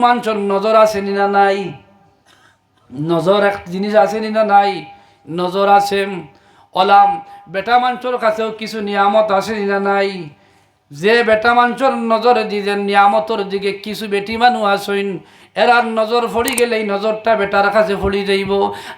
মানুষের নজর আছে না নাই? নজর এক জিনিস আছে না নাই? নজর আছে অলাম বেটা মানুষের কাছেও কিছু নিয়ামত আছে না নাই? যে বেটা মানুষের নজরে দিয়েছেন নিয়ামতর দিকে কিছু বেটি মানুষ আসইন এরার নজর ফড়ি গেলে এই নজরটা বেটার কাছে ফড়ি যাইব।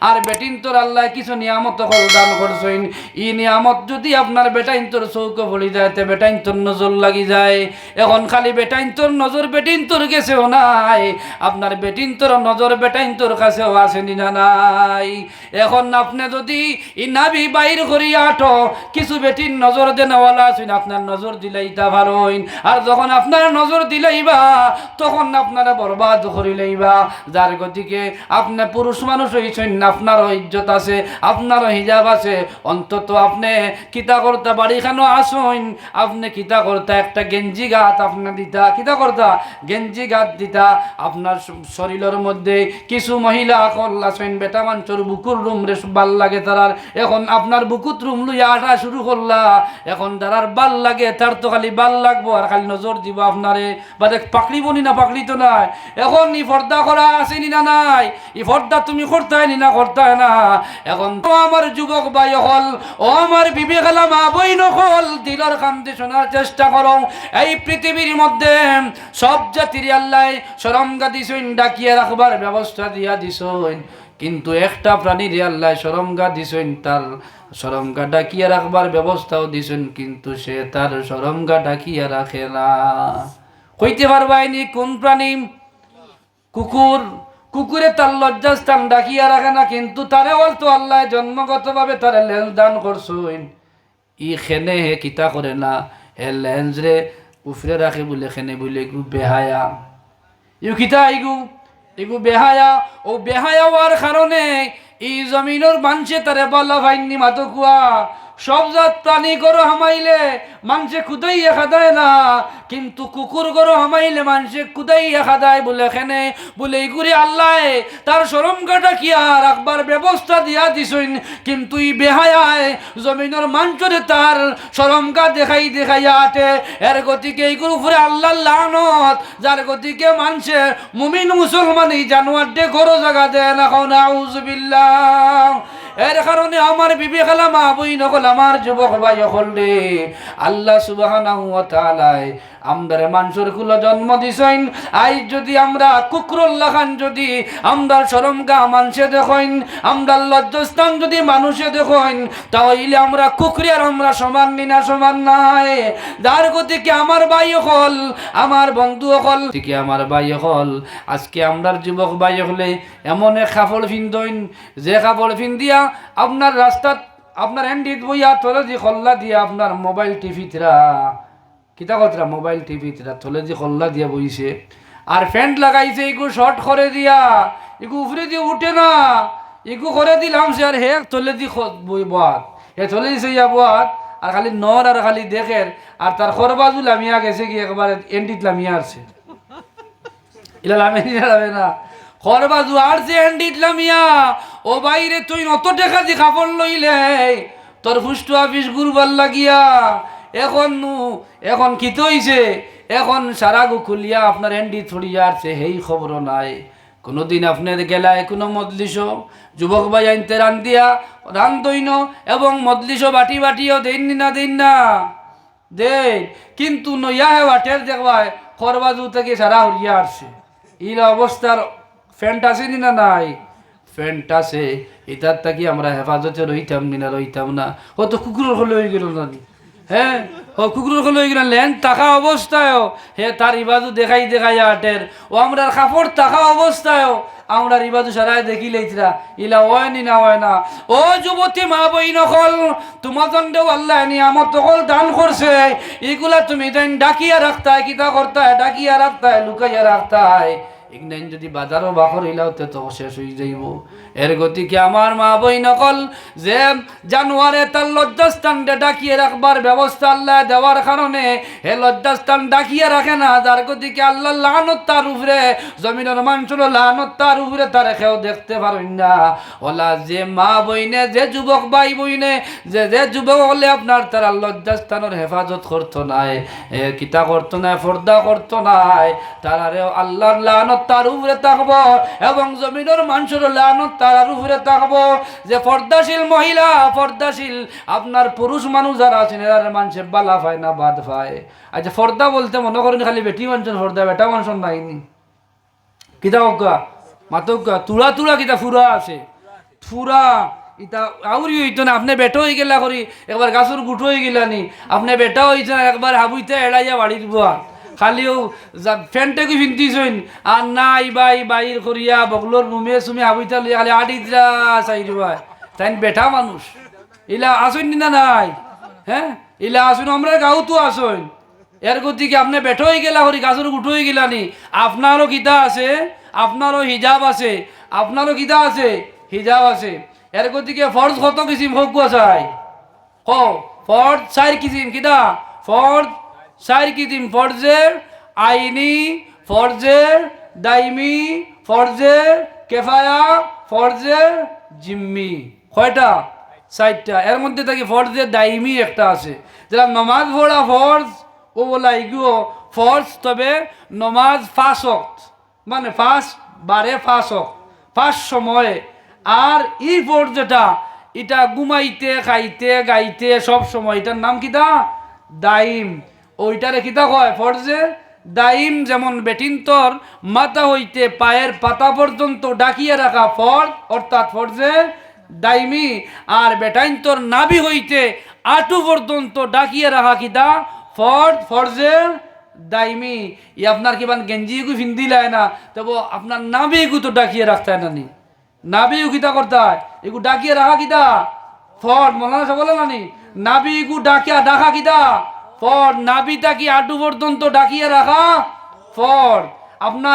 আর বেটিন তোর আল্লাহ কিছু নিয়ামত দান করছেন। ই নিয়ামত যদি আপনার বেটাইন তোর চৌকে ফড়ি যায়, তে বেটাইন তোর নজর লাগি যায়। এখন খালি বেটাইন তোর নজর, বেটিন তোর গেছেও নাই। আপনার বেটিন তোর নজর, বেটাইন তোর কাছেও আসেনি না নাই। এখন আপনি যদি ই নাবি বাইর করিয়া আটো, কিছু বেটির নজর দেনওয়ালা আছেন, আপনার নজর দিলেই তা ভালো আর যখন আপনার নজর দিলেইবা তখন আপনারা বরবাদ করিলেইবা, যার গতিকে আপনি পুরুষ মানুষ হইছেন আপনারও ইজ্জত আছে আপনারও হিজাব আছে। অন্তত আপনি কিতা করতা বাড়িখানো আসুন, আপনি কিতা করতা একটা গেঞ্জি গাত আপনার দিতা কিতা করতা গেঞ্জি গাত দিতা। আপনার শরীরের মধ্যে কিছু মহিলা আকল আসেন বেটা মানুষের বুকুর রুম রে ভালো লাগে তারার। এখন আপনার বুকুত রুম লইয়া আটা শুরু করলা। এখন তারার বাল লাগে, তার তো খালি বাল লাগবো, আর খালি নজর দিব আপনারে। বা দেখ পাকড়িব নি না পাকড়ি তো নাই। এখন ই পর্দা করা আসেনি না নাই? তুমি নি না না? এখন তো আমার যুবক ভাই হল, ও আমার বিবেক আলা মা বই নকল দিলর শোনার চেষ্টা করো। এই পৃথিবীর মধ্যে সব জাতির আল্লাহ সরঙ্গা দিছইন ডাকিয়ে রাখবার ব্যবস্থা দিয়া দিছইন কিন্তু একটা প্রাণীর আল্লাহ সরঙ্গা দিছেন তার সরঙ্গা ডাকিয়া রাখবার ব্যবস্থাও দিছেন, কিন্তু সে তার সরঙ্গা ডাকিয়া রাখে না। কইতে পারবাইনি কোন প্রাণী কুকুর, কুকুরে তার লজ্জাস্থান ডাকিয়া রাখে না, কিন্তু তারে বলতো, আল্লাহ জন্মগতভাবে তারে লেন্স দান করছইন। ই খেনে হে কিতা করে না, হে লেন্স রে, উফরে রাখে বলে খেনে বলে গু বেহায়া। ইউ কিতা, ইগু? ইগু বেহায়া? ও বেহায়া হওয়ার কারণে এই জমিনের মানুষে তারে বলা ভাইনি মাতো কুয়া সব জাত প্রাণী গরু হামাইলে মানুষে খুদাইয়া খাদায় না। কিন্তু কুকুর গরু হামাইলে মানুষে খুদাইয়া খাদায় বলে এখানে বলে ইগুরি আল্লাহ, তার সরম কাটা কি আর? রাখবার ব্যবস্থা দিয়া দিছইন। কিন্তু ই বেহায়ায় জমিনের মাঞ্চরে তার সরমকা দেখাই দেখাইয়া আটে। এর গতিকে এইগুলো উপরে আল্লাহ লানত। যার গতিকে মানছে মুমিন মুসলমান এই জানোয়ার ডে ঘরো জায়গা দেয় না। খাও না এর কারণে আমার বিবি খালা মা বই নকল আমার যুবক ভাই হল রে, আল্লাহ সুবাহ আমদারে মানুষের কুলো জন্ম দিছেন। আই যদি আমরা কুকরুল্লাহ খান যদি আমদার শরম গা মানুষে দেখেন, আমদার লজ্জাস্থান যদি মানুষে দেখেন তাহলে আমরা কুকরি আর আমরা সমান নিনা সমান নাই। যার গতিকে আমার ভাই হল, আমার বন্ধু হল থেকে আমার ভাই হল। আজকে আমরার যুবক ভাই হলে এমন এক কাপড় ফিন্দইন যে কাপড় ফিন্দিয়া আপনার রাস্তাত আপনার হ্যান্ডিত বইয়া তোরা যে খল্লা দিয়া আপনার মোবাইল টিভিতরা কিতা কতরা মোবাইল টিভি টিভিতরা থলে যে খল্লা দিয়া বইছে। আর ফ্যান্ট লাগাইছে এগু শর্ট করে দিয়া। এগু উপরে দিয়ে উঠে না। এগু করে দিলাম সে আর হে থলে দি বই বাত হে থলে দিছে ইয়া বাত আর খালি নর আর খালি দেখের। আর তার খরবাজু লামিয়া গেছে কি একবারে এন্ডিত লামিয়া আসছে ইলা লামে যাবে না। খরবাজু আর যে এন্ডিত লামিয়া। ও বাইরে তুই অত টাকা দি কাপড় লইলে। তোর ফুষ্টু আফিস গুরবার লাগিয়া। এখন নু, এখন কি হইছে? এখন সারা গু খুলিয়া আপনার এন্ডি থড়িয়া আসছে হেই খবর নাই। কোনোদিন আপনার গেলায় কোনো মজলিস, যুবক ভাই আনতে রান দিয়া রান দইন এবং মজলিস বাটি বাটিও দেন না দেন না। দে কিন্তু নইয়া হে বাটের দেখবায়, খরবাজু থেকে সারা হরিয়া আসছে ইলা অবস্থার ফ্যান্ট আছে নি না নাই? ফ্যান্ট আছে। এটার থাকি আমরা হেফাজতে রইতাম নি রইতাম না। ও তো কুকুরের হলে হয়ে গেল নি? হ্যাঁ? কুকুরের হলে হয়ে গেল লেন টাকা অবস্থায় হে, তার ইবাদু দেখাই দেখাই আটের। ও আমরা কাপড় টাকা অবস্থায় আমরা ইবাদু সারাই দেখি লইতরা। ইলা হয় নি না হয় না ও যুবতী মা বই নকল তোমার দণ্ডেও আল্লাহ নিয়ামত তকল দান করছে। এগুলা তুমি দেন ডাকিয়া রাখতায়, কিতা করতায়, ডাকিয়া রাখতায়, লুকাইয়া রাখতায়। ইগনাইন যদি বাজারও বাখর হইলাও তে তো শেষ হয়ে যাইব। এর গতিকে আমার মা বই নকল? যে জানুয়ারে তার লজ্জাস্থান ডাকিয়ে রাখবার ব্যবস্থা আল্লাহ দেওয়ার কারণে, হে লজ্জাস্থান ডাকিয়ে রাখে না, যার গতিকে আল্লাহ লানত তার উপরে, জমিনের মানুষের লানত তার উপরে, তার কেউ দেখতে পারেন না। ওলা যে মা বইনে, যে যুবক ভাই বইনে, যে যে যুবক হলে আপনার তারা লজ্জাস্থানের হেফাজত করতো নাই কিতা করতো নাই ফর্দা করতো নাই তারারে আল্লাহর লানত তার উপরে থাকব এবং জমিনের মানুষের লানত তার উপরে থাকব যে পর্দাশীল মহিলা পর্দাশীল আপনার পুরুষ মানুষ যারা আছেন এরা মানুষে বালা পায় না বাদ পায় আচ্ছা পর্দা বলতে মনে করেন খালি বেটি মানুষের পর্দা বেটা মানুষের নাইনি কিতা অজ্ঞা মাতজ্ঞা তুলা তুলা কিতা ফুরা আছে। ফুরা, ইতা আউরি হইতো না, আপনি বেটো হয়ে গেলা করি, একবার গাছর গুটো হয়ে গেলানি। আপনি বেটা হইছে না একবার হাবুইতে এড়াইয়া বাড়ির বুয়া। খালিও ফ্যানটা কি ফিনতিছইন আর নাই বাই, বাইর করিয়া বগলোর মুমে সুমে হাবুইতে লইয়া খালি আড়ি দিলা চাই ভাই তাই বেটা মানুষ। ইলা আসইন না নাই? হ্যাঁ? ইলা আসুন আমরা গাও তো আসইন এর গতিকে আপনি বেটো হয়ে গেলা হরি গাছের উঠো হয়ে গেলানি আপনারও কিতা আছে? আপনারও হিজাব আছে। আপনারও কিতা আছে? হিজাব আছে। এর গতিকে ফর্জ কত কিসিম? হোক চাই ক ফর্জ চার কিসিম? কিতা? ফর্জ চার কিসিম ফর্জের, আইনি, ফর্জের, দাইমি, ফর্জের, কেফায়া, ফর্জের, জিম্মি। কয়টা? চারটা। এর মধ্যে থাকি ফর্জের, দাইমি একটা আছে। যেটা নমাজ পড়া ফর্জ, ও বলা, এগুলো ফর্জ, তবে নমাজ ওয়াক্ত। মানে পাঁচ বারে ওয়াক্ত। পাঁচ সময়ে। আর ই ফর্জ যেটা এটা ঘুমাইতে, খাইতে, গাইতে সব সময়। এটার নাম কিতা দাইম। ওইটারে কিতা কয়? ফর্জে দাইম যেমন বেটিন্তর মাথা হইতে পায়ের পাতা পর্যন্ত ডাকিয়ে রাখা ফর্জ, অর্থাৎ ফর্জে দাইমি, আর বেটাইন্তর নাভি হইতে আটু পর্যন্ত ডাকিয়ে রাখা কিতা ফর্জ ফর্জের দাইমি। ই আপনার কিমান গেঞ্জি গু ফিন্দি লাই না? তবে আপনার নাভি গু তো ডাকিয়ে রাখতে হয় নানি নাভি কিতা করতে এগু ডাকিয়ে রাখা কিতা ফর্ড মলানা সব বলে নানি নাভি গু ডাকিয়া ডাকা কিতা ফর্ড নাবিতা কি আটু পর্যন্ত ডাকিয়ে রাখা ফর। আপনার